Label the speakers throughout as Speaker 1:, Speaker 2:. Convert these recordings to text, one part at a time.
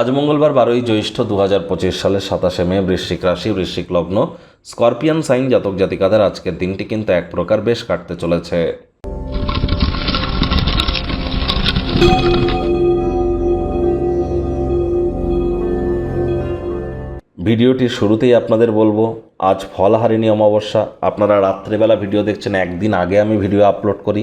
Speaker 1: আজ মঙ্গলবার বারোই জ্যৈষ্ঠ দু হাজার পঁচিশ সালের সাতাশে মে বৃশ্চিক রাশি, বৃশ্চিক লগ্ন, স্করপিয়ান, সাইন জাতক জাতিকাদের আজকের দিনটি কিন্তু এক প্রকার বেশ কাটতে চলেছে। ভিডিওটির শুরুতেই আপনাদের বলব, আজ ফলহারিণী অমাবস্যা। আপনারা রাত্রেবেলা ভিডিও দেখছেন, একদিন আগে আমি ভিডিও আপলোড করি।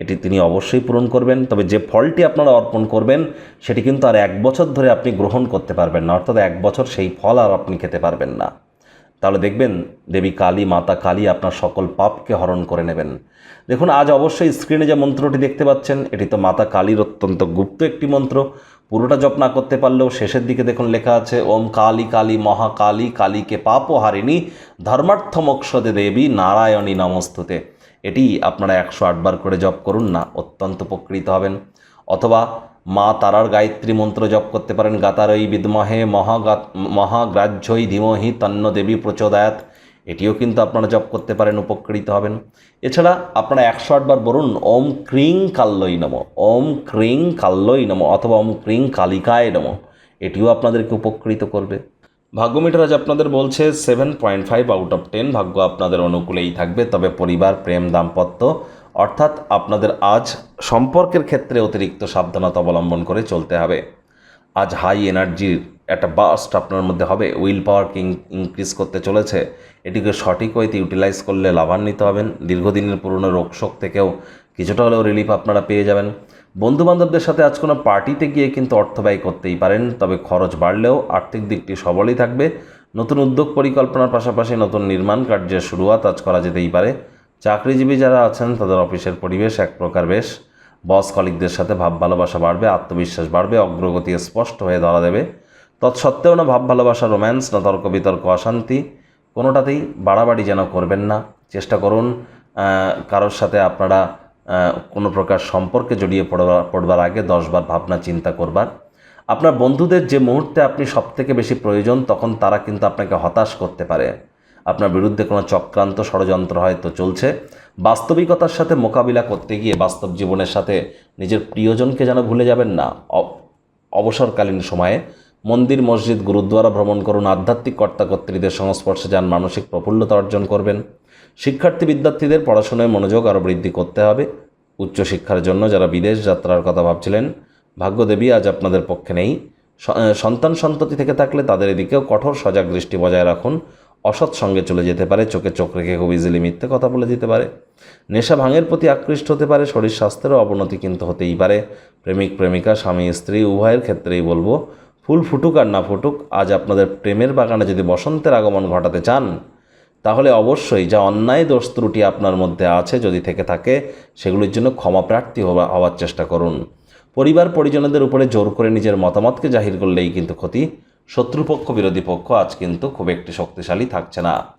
Speaker 1: এটি তিনি অবশ্যই পূরণ করবেন। তবে যে ফলটি আপনারা অর্পণ করবেন, সেটি কিন্তু আর এক বছর ধরে আপনি গ্রহণ করতে পারবেন না, অর্থাৎ এক বছর সেই ফল আর আপনি খেতে পারবেন না। তাহলে দেখবেন, দেবী কালী, মাতা কালী আপনার সকল পাপকে হরণ করে নেবেন। দেখুন, আজ অবশ্যই স্ক্রিনে যে মন্ত্রটি দেখতে পাচ্ছেন, এটি তো মাতা কালীর অত্যন্ত গুপ্ত একটি মন্ত্র। পুরোটা জপ না করতে পারলেও শেষের দিকে দেখুন লেখা আছে, ওম কালী কালী মহাকালী কালীকে পাপ হারিণী ধর্মার্থ মোক্ষদে দেবী নারায়ণী নমস্তুতে। এটি আপনারা একশো আটবার করে জপ করুন না, অত্যন্ত উপকৃত হবেন। অথবা মা তারার গায়ত্রী মন্ত্র জপ করতে পারেন গাতারই বিদ্মহে মহাগা মহাগ্রাহ্যই ধীমহি তন্ন দেবী প্রচোদয়াত। এটিও কিন্তু আপনারা জপ করতে পারেন, উপকৃত হবেন। এছাড়া আপনারা একশো আটবার বলুন, ওম ক্রিং কাল্লই নম, ওম ক্রিং কাল্লই নম অথবা ওম ক্রিং কালিকায় নম। এটিও আপনাদেরকে উপকৃত করবে। ভাগ্য মিটার আজ আপনাদের বলছে seven point five out of ten ভাগ্য আপনাদের অনুকূলেই থাকবে, তবে পরিবার, প্রেম, দাম্পত্য, অর্থাৎ আপনাদের আজ সম্পর্কের ক্ষেত্রে অতিরিক্ত সাবধানতা অবলম্বন করে চলতে হবে। আজ হাই এনার্জির একটা বাস্ট আপনার মধ্যে হবে উইল পাওয়ার কিং ইনক্রিজ করতে চলেছে। এটিকে সঠিক ওয়েতে ইউটিলাইজ করলে লাভান্বিত হবেন। দীর্ঘদিনের পুরনো রোগশোক থেকেও কিছুটা হলেও রিলিফ আপনারা পেয়ে যাবেন। বন্ধুবান্ধবদের সাথে আজ কোনো পার্টিতে গিয়ে কিন্তু অর্থ ব্যয় করতেই পারেন, তবে খরচ বাড়লেও আর্থিক দিকটি সবলই থাকবে। নতুন উদ্যোগ পরিকল্পনার পাশাপাশি নতুন নির্মাণ কার্যের শুরুয়াত আজ করা যেতেই পারে। চাকরিজীবী যারা আছেন, তাদের অফিসের পরিবেশ এক প্রকার বেশ। বস কলিকদের সাথে ভাব ভালোবাসা বাড়বে, আত্মবিশ্বাস বাড়বে, অগ্রগতি স্পষ্ট হয়ে ধরা দেবে। তৎসত্ত্বেও না ভাব ভালোবাসা রোম্যান্স, না তর্ক বিতর্ক অশান্তি, কোনোটাতেই বাড়াবাড়ি যেন করবেন না। চেষ্টা করুন কারোর সাথে আপনারা কোনো প্রকার সম্পর্কে জড়িয়ে পড়বার পড়বার আগে দশবার ভাবনা চিন্তা করবার। আপনার বন্ধুদের যে মুহূর্তে আপনি সবথেকে বেশি প্রয়োজন, তখন তারা কিন্তু আপনাকে হতাশ করতে পারে। আপনার বিরুদ্ধে কোনো চক্রান্ত ষড়যন্ত্র হয়তো চলছে। বাস্তবিকতার সাথে মোকাবিলা করতে গিয়ে বাস্তব জীবনের সাথে নিজের প্রিয়জনকে যেন ভুলে যাবেন না। অবসরকালীন সময়ে মন্দির, মসজিদ, গুরুদ্বারা ভ্রমণ করুন, আধ্যাত্মিক কর্তাকর্ত্রীদের সংস্পর্শে যান, মানসিক প্রফুল্লতা অর্জন করবেন। শিক্ষার্থী বিদ্যার্থীদের পড়াশোনায় মনোযোগ আরও বৃদ্ধি করতে হবে। উচ্চশিক্ষার জন্য যারা বিদেশ যাত্রার কথা ভাবছিলেন, ভাগ্যদেবী আজ আপনাদের পক্ষে নেই। সন্তান সন্ততি থেকে থাকলে তাদের এদিকেও কঠোর সজাগ দৃষ্টি বজায় রাখুন। অসৎ সঙ্গে চলে যেতে পারে, চোখে চোখ রেখে খুব ইজিলি মিথ্যে কথা বলে দিতে পারে। নেশা ভাঙের প্রতি আকৃষ্ট হতে পারে, শরীর স্বাস্থ্যেরও অবনতি কিন্তু হতেই পারে। প্রেমিক, প্রেমিকা, স্বামী, স্ত্রী, উভয়ের ক্ষেত্রেই বলব, ফুল ফুটুক আর না ফুটুক, আজ আপনাদের প্রেমের বাগানে যদি বসন্তের আগমন ঘটাতে চান তাহলে অবশ্যই যা অন্যায় দোষ ত্রুটি আপনার মধ্যে আছে, যদি থেকে থাকে, সেগুলির জন্য ক্ষমা প্রার্থী হওয়া হওয়ার চেষ্টা করুন। পরিবার পরিজনদের উপরে জোর করে নিজের মতামতকে জাহির করলেই কিন্তু ক্ষতি। শত্রুপক্ষ, বিরোধী পক্ষ আজ কিন্তু খুব একটি শক্তিশালী থাকছে না।